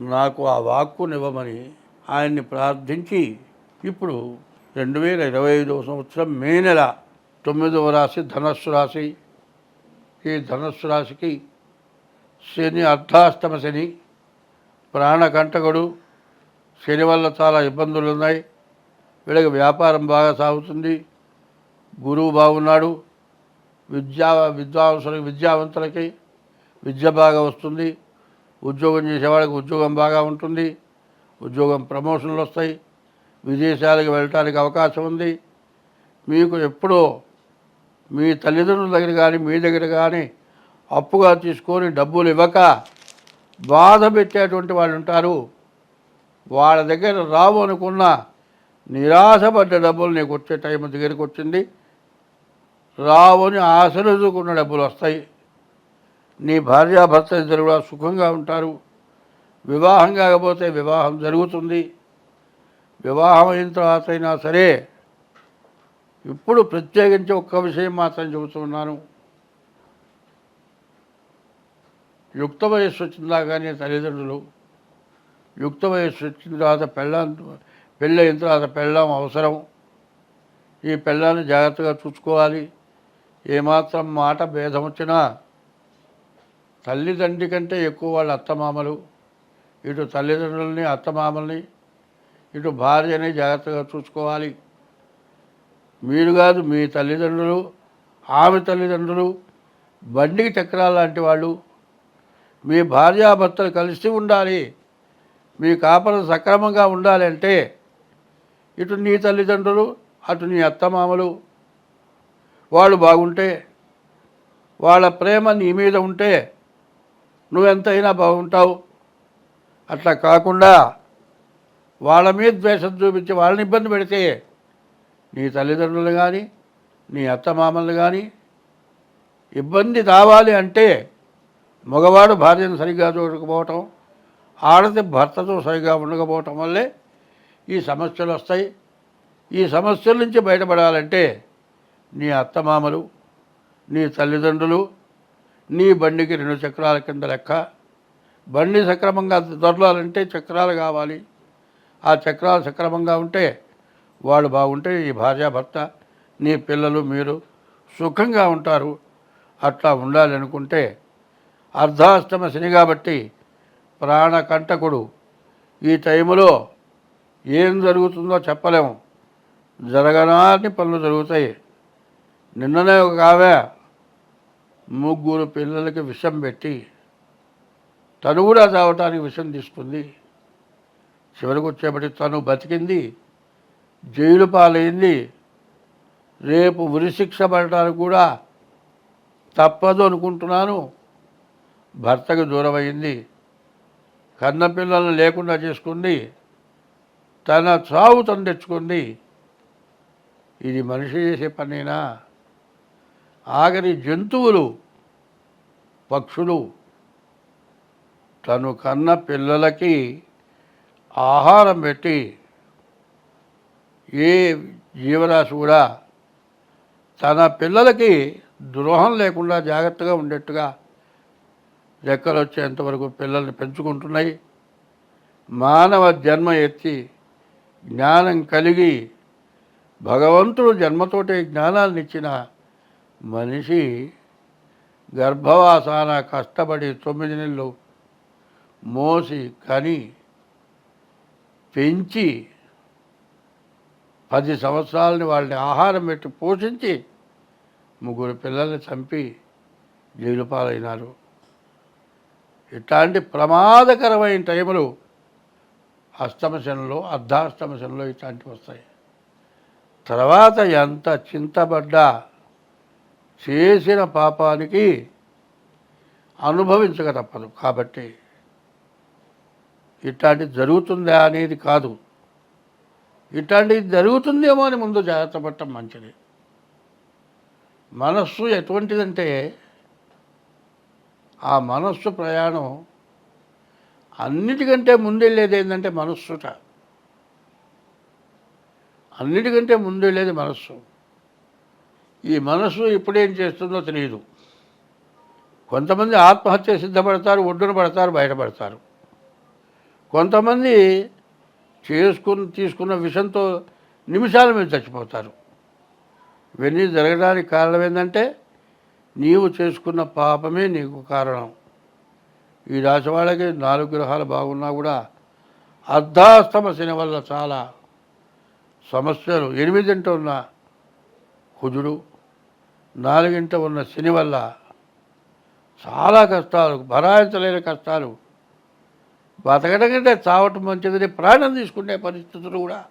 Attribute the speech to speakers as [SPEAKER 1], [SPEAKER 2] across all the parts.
[SPEAKER 1] నాకు ఆ వాక్కునివ్వమని ఆయన్ని ప్రార్థించి ఇప్పుడు రెండు వేల ఇరవై ఐదవ సంవత్సరం మే నెల తొమ్మిదవ రాశి ధనస్సు రాశి. ఈ ధనస్సు రాశికి శని అర్ధాష్టమ శని ప్రాణకంటకుడు శని వల్ల చాలా ఇబ్బందులు ఉన్నాయి. వీళ్ళకి వ్యాపారం బాగా సాగుతుంది. గురువు బాగున్నాడు. విద్యా విద్వాంసులకి విద్యావంతులకి విద్య బాగా వస్తుంది. ఉద్యోగం చేసేవాళ్ళకి ఉద్యోగం బాగా ఉంటుంది ఉద్యోగం ప్రమోషన్లు వస్తాయి విదేశాలకు వెళ్ళటానికి అవకాశం ఉంది. మీకు ఎప్పుడో మీ తల్లిదండ్రుల దగ్గర కానీ మీ దగ్గర కానీ అప్పుగా తీసుకొని డబ్బులు ఇవ్వక బాధ పెట్టేటువంటి వాళ్ళు ఉంటారు. వాళ్ళ దగ్గర రావు అనుకున్న నిరాశపడ్డ డబ్బులు నీకు వచ్చే టైం దగ్గరికి వచ్చింది. రావని ఆశలుకున్న డబ్బులు వస్తాయి. నీ భార్యాభర్త ఇద్దరు కూడా సుఖంగా ఉంటారు. వివాహం కాకపోతే వివాహం జరుగుతుంది. వివాహం అయిన తర్వాత అయినా సరే ఇప్పుడు ప్రత్యేకించి ఒక్క విషయం మాత్రం చెబుతున్నాను యుక్త వయస్సు వచ్చిందా కానీ తల్లిదండ్రులు యుక్త వయస్సు వచ్చిన తర్వాత పెళ్ళం పెళ్ళి అయిన తర్వాత పెళ్ళాం అవసరం. ఈ పెళ్ళాన్ని జాగ్రత్తగా చూసుకోవాలి. ఏమాత్రం మాట భేదం వచ్చినా తల్లిదండ్రి కంటే ఎక్కువ వాళ్ళ అత్తమామలు. ఇటు తల్లిదండ్రులని అత్తమామల్ని ఇటు భార్యని జాగ్రత్తగా చూసుకోవాలి. మీరు కాదు మీ తల్లిదండ్రులు ఆమె తల్లిదండ్రులు బండికి చక్రాలు లాంటి వాళ్ళు మీ భార్యాభర్తలు కలిసి ఉండాలి. మీ కాపలు సక్రమంగా ఉండాలి అంటే ఇటు నీ తల్లిదండ్రులు అటు నీ అత్తమామలు. వాళ్ళు బాగుంటే వాళ్ళ ప్రేమ నీ మీద ఉంటే నువ్వెంతైనా బాగుంటావు. అట్లా కాకుండా వాళ్ళ మీద ద్వేషం చూపించి వాళ్ళని ఇబ్బంది పెడితే నీ తల్లిదండ్రులు కానీ నీ అత్తమామలు కానీ ఇబ్బంది రావాలి అంటే మగవాడు భార్యను సరిగ్గా చూడకపోవటం ఆడది భర్తతో సరిగా ఉండకపోవటం వల్లే ఈ సమస్యలు వస్తాయి. ఈ సమస్యల నుంచి బయటపడాలంటే నీ అత్తమామలు నీ తల్లిదండ్రులు నీ బండికి రెండు చక్రాల కింద లెక్క. బండి సక్రమంగా దొరలాలంటే చక్రాలు కావాలి. ఆ చక్రాలు సక్రమంగా ఉంటే వాళ్ళు బాగుంటే ఈ భార్యాభర్త నీ పిల్లలు మీరు సుఖంగా ఉంటారు. అట్లా ఉండాలి అనుకుంటే అర్ధాష్టమ శని కాబట్టి ప్రాణకంటకుడు ఈ టైంలో ఏం జరుగుతుందో చెప్పలేము. జరగనాన్ని పనులు జరుగుతాయి. నిన్ననే ఒక ఆమె ముగ్గురు పిల్లలకి విషం పెట్టి తను కూడా చావటానికి విషం తీసుకుంది. చివరికి వచ్చేపటి తను బతికింది జైలు పాలైంది. రేపు ఉరిశిక్ష పడటానికి కూడా తప్పదు అనుకుంటున్నాను. భర్తకు దూరమైంది. కన్న పిల్లలను లేకుండా చేసుకుంది. తన చావు తను తెచ్చుకుంది. ఇది మనిషి చేసే పనేనా? ఆఖరి జంతువులు పక్షులు. తను కన్న పిల్లలకి ఆహారం పెట్టి ఏ జీవరాశి కూడా తన పిల్లలకి ద్రోహం లేకుండా జాగ్రత్తగా ఉండేట్టుగా రెక్కలు వచ్చేంతవరకు పిల్లల్ని పెంచుకుంటున్నాయి. మానవ జన్మ ఎత్తి జ్ఞానం కలిగి భగవంతుడు జన్మతోటే జ్ఞానాన్ని ఇచ్చిన మనిషి గర్భవాసాన కష్టపడి తొమ్మిది నెలలు మోసి కని పెంచి పది సంవత్సరాలని వాళ్ళని ఆహారం పెట్టి పోషించి ముగ్గురు పిల్లల్ని చంపి జైలు పాలైనారు. ఇట్లాంటి ప్రమాదకరమైన టైములు అష్టమశనంలో అర్ధాష్టమశనంలో ఇట్లాంటివి వస్తాయి. తర్వాత ఎంత చింతపడ్డా చేసిన పాపానికి అనుభవించక తప్పదు. కాబట్టి ఇట్లాంటిది జరుగుతుందా అనేది కాదు. ఇట్లాంటిది జరుగుతుందేమో అని ముందు జాగ్రత్త పడటం మంచిది. మనస్సు ఎటువంటిదంటే ఆ మనస్సు ప్రయాణం అన్నిటికంటే ముందెళ్ళేది ఏంటంటే మనస్సుట. అన్నిటికంటే ముందెళ్ళేది మనస్సు. ఈ మనసు ఇప్పుడేం చేస్తుందో తెలియదు కొంతమంది ఆత్మహత్య సిద్ధపడతారు ఒడ్డున పడతారు బయటపడతారు కొంతమంది చేసుకుని తీసుకున్న విషంతో నిమిషాల మీద చచ్చిపోతారు. ఇవన్నీ జరగడానికి కారణం ఏంటంటే నీవు చేసుకున్న పాపమే నీకు కారణం. ఈ రాశి వాళ్ళకి నాలుగు గ్రహాలు బాగున్నా కూడా అర్ధాస్తమ శని వల్ల చాలా సమస్యలు. ఎనిమిదింట ఉన్న కుజుడు నాలుగింట ఉన్న శని వల్ల చాలా కష్టాలు భరాయించలేని కష్టాలు. బతకడం కంటే చావటం మంచిదని ప్రాణం తీసుకునే పరిస్థితులు కూడా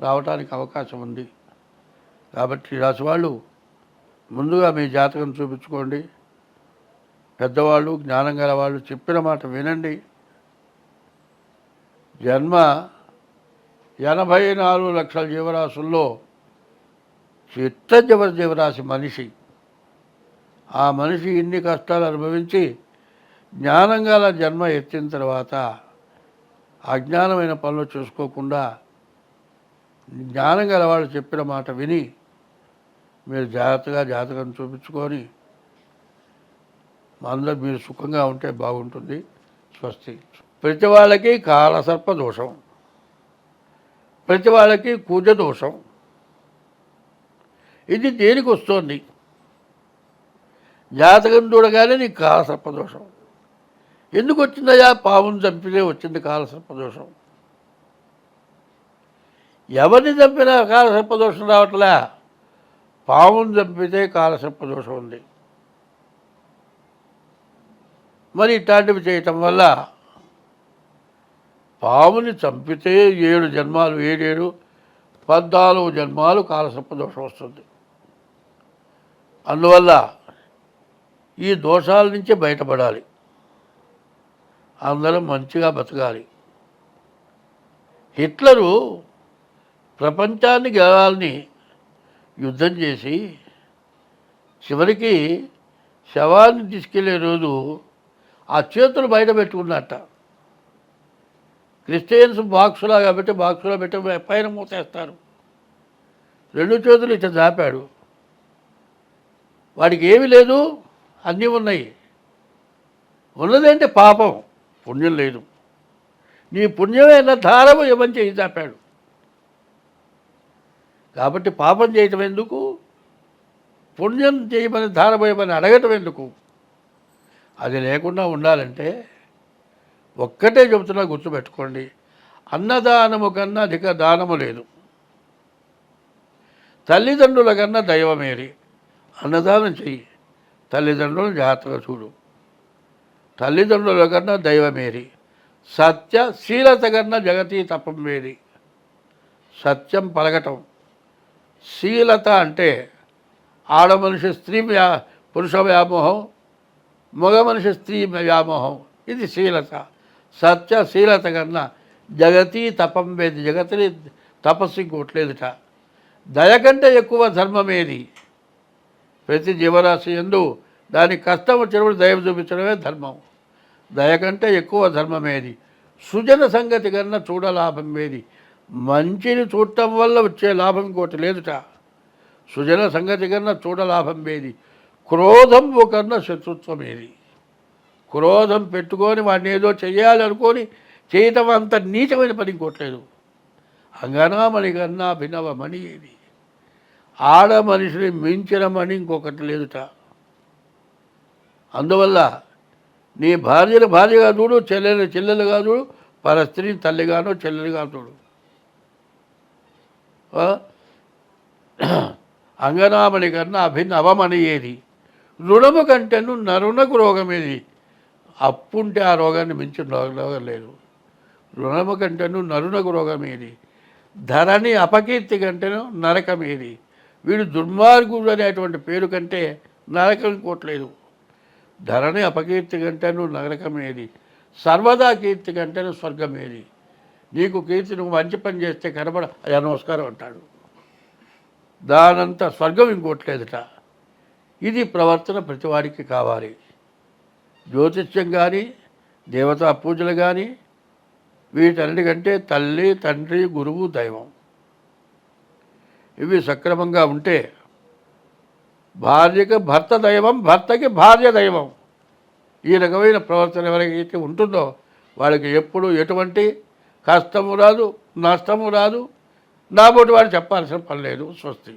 [SPEAKER 1] రావడానికి అవకాశం ఉంది. కాబట్టి ఈ రాశి వాళ్ళు ముందుగా మీ జాతకం చూపించుకోండి. పెద్దవాళ్ళు జ్ఞానం గల వాళ్ళు చెప్పిన మాట వినండి. జన్మ ఎనభై నాలుగు లక్షల జీవరాశుల్లో చిత్త జీవరాశి మనిషి. ఆ మనిషి ఇన్ని కష్టాలు అనుభవించి జ్ఞానంగాల జన్మ ఎత్తిన తర్వాత అజ్ఞానమైన పనులు చూసుకోకుండా జ్ఞానం గల వాళ్ళు చెప్పిన మాట విని మీరు జాగ్రత్తగా జాతకం చూపించుకొని అందరూ మీరు సుఖంగా ఉంటే బాగుంటుంది. స్వస్తి. ప్రతి వాళ్ళకి కాలసర్ప దోషం. ప్రతి వాళ్ళకి కూజ దోషం. ఇది దేనికి వస్తోంది? జాతకం చూడగానే నీకు కాలసర్ప దోషం ఎందుకు వచ్చిందయ్యా? పావును చంపితే వచ్చింది కాలసర్ప దోషం ఎవరిని చంపినా కాలసర్ప దోషం రావట్లే? పావును చంపితే కాలసర్ప దోషం ఉంది. మరి ఇట్లాంటివి చేయటం వల్ల పాముని చంపితే ఏడు జన్మాలు ఏడేడు పద్నాలుగు జన్మాలు కాలసర్పదోషం వస్తుంది. అందువల్ల ఈ దోషాల నుంచి బయటపడాలి. అందరం మంచిగా బతకాలి. హిట్లరు ప్రపంచాన్ని గెలవాలని యుద్ధం చేసి చివరికి శవాన్ని తీసుకెళ్ళే రోజు ఆ చేతులు బయట పెట్టుకున్నట్ట. క్రిస్టియన్స్ బాక్సులా కాబట్టి బాక్సులో పెట్టి పైన మూతేస్తారు రెండు చేతులు ఇట్లా దాపాడు. వాడికి ఏమీ లేదు అన్నీ ఉన్నాయి. ఉన్నదంటే పాపం? పుణ్యం లేదు. నీ పుణ్యమైన ధారము ఇవ్వని చేయి దాపాడు. కాబట్టి పాపం చేయటం ఎందుకు? పుణ్యం చేయమని ధారపోయమని అడగటం ఎందుకు? అది లేకుండా ఉండాలంటే ఒక్కటే చెబుతున్నా గుర్తుపెట్టుకోండి. అన్నదానము కన్నా అధిక దానము లేదు. తల్లిదండ్రుల కన్నా దైవమేరి. అన్నదానం చెయ్యి. తల్లిదండ్రులను జాగ్రత్తగా చూడు. తల్లిదండ్రుల కన్నా దైవమేరి. సత్య శీలత కన్నా జగతి తపం వేరి సత్యం పలకటం. శీలత అంటే ఆడ మనిషి స్త్రీ వ్యా పురుష వ్యామోహం మగ మనిషి స్త్రీ వ్యామోహం. ఇది శీలత. సత్య శీలత కన్నా జగతి తపం వేది జగతిని తపస్సు ఇంకోట్లేదుట. దయ కంటే ఎక్కువ ధర్మమేది. ప్రతి జీవరాశి ఎందు దానికి కష్టం వచ్చినప్పుడు దయ చూపించడమే ధర్మం. దయ కంటే ఎక్కువ ధర్మమేది? సుజన సంగతి కన్నా చూడలాభం ఏది? మంచిని చూడటం వల్ల వచ్చే లాభం ఇంకోటి లేదుట. సుజన సంగతి కన్నా చూడ లాభం ఏది? క్రోధం కన్నా శత్రుత్వం ఏది? క్రోధం పెట్టుకొని వాడిని ఏదో చేయాలనుకొని చేయటం అంత నీచమైన పని ఇంకోట్లేదు అంగనామణి కన్నా భిన్నవమణి ఏది? ఆడ మనిషిని మించిన ఇంకొకటి లేదుట. అందువల్ల నీ భార్యను భార్యగా చూడు చెల్లెలు చెల్లెలుగా చూడు పర స్త్రీని తల్లిగానో చెల్లెలుగా చూడు. అంగనామణి కన్నా అభిన్న అవమణి ఏది? రుణము కంటేను నరునకు రోగం ఏది అప్పుంటే ఆ రోగాన్ని మించిన రోగం లేదు. రుణము కంటేను నరునకు రోగం ఏది ధరని అపకీర్తి కంటేను నరకం ఏది వీడు దుర్మార్గుడు అనేటువంటి పేరు కంటే నరకం కోట్లేదు. ధరణి అపకీర్తి కంటేను నరకమేది. ఏది సర్వదా కీర్తి కంటేను స్వర్గం ఏది నీకు కీర్తి నువ్వు మంచి పని చేస్తే కనబడ అది నమస్కారం అంటాడు. దానంత స్వర్గం ఇంకోట్లేదుట. ఇది ప్రవర్తన ప్రతివాడికి కావాలి. జ్యోతిష్యం కానీ దేవతా పూజలు కానీ వీటన్నిటికంటే తల్లి తండ్రి గురువు దైవం. ఇవి సక్రమంగా ఉంటే భార్యకి భర్త దైవం భర్తకి భార్య దైవం. ఈ రకమైన ప్రవర్తన ఎవరికైతే ఉంటుందో వాళ్ళకి ఎప్పుడు ఎటువంటి కష్టము రాదు నష్టము రాదు. నాబోటి వాడు చెప్పాల్సిన పని లేదు స్వస్తి.